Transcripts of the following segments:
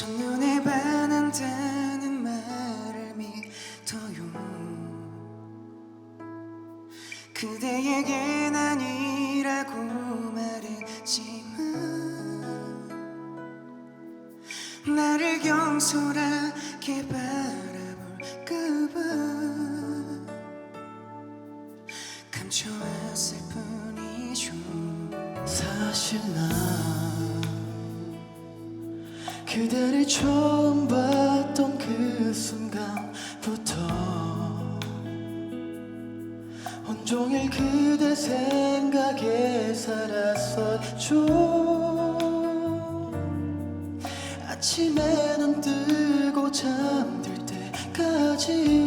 첫눈에 반한다는 말을 믿어요. 그대에겐 아니라고 말 경솔하게 바라볼까봐. 감춰왔을 뿐이죠. 사실 난 그대를 처음 봤던 그 순간부터 온종일 그대 생각에 살았었죠 아침에 눈 뜨고 잠들 때까지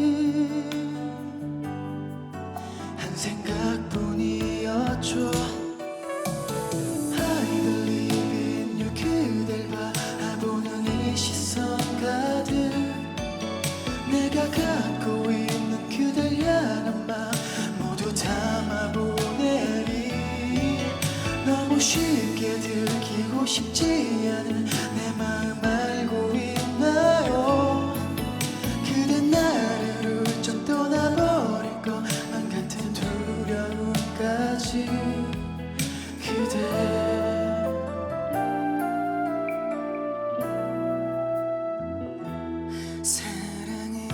들키고 싶지 않은 내 마음 알고 있나요? 그대 나를 훌쩍 떠나버릴 것만 같은 두려움까지 그대. 사랑해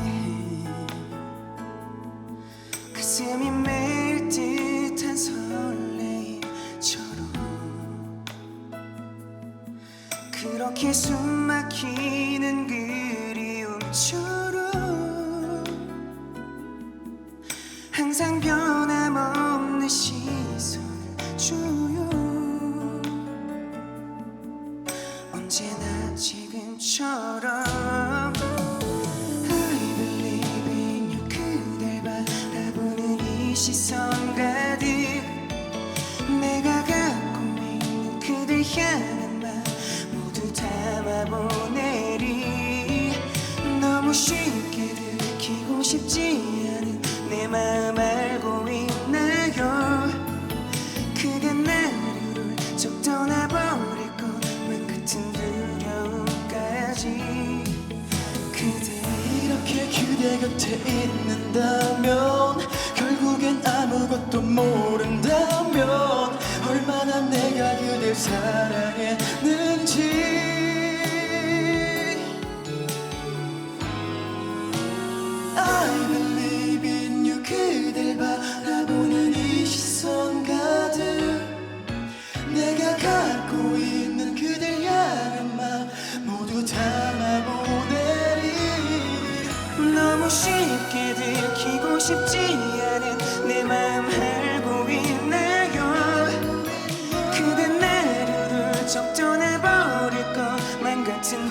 그렇게 숨 막히는 그리움처럼 항상 변함없는 시선을 줘요. 언제나 지금처럼 I believe in you 그댈 바라보는 이 시선 가득 내가 갖고 있는 그댈 향한 마음 알고 있나요? 그대 나를 훌쩍 떠나버릴 것만 같은 두려움까지. 그대 이렇게 그대 곁에 있는다면 결국엔 아무것도 모른다면 얼마나 내가 그댈 사랑 쉽게 들키고 싶지 않은 내 마음 알고 있나요? 그대 나를 훌쩍 떠나버릴 것만 같은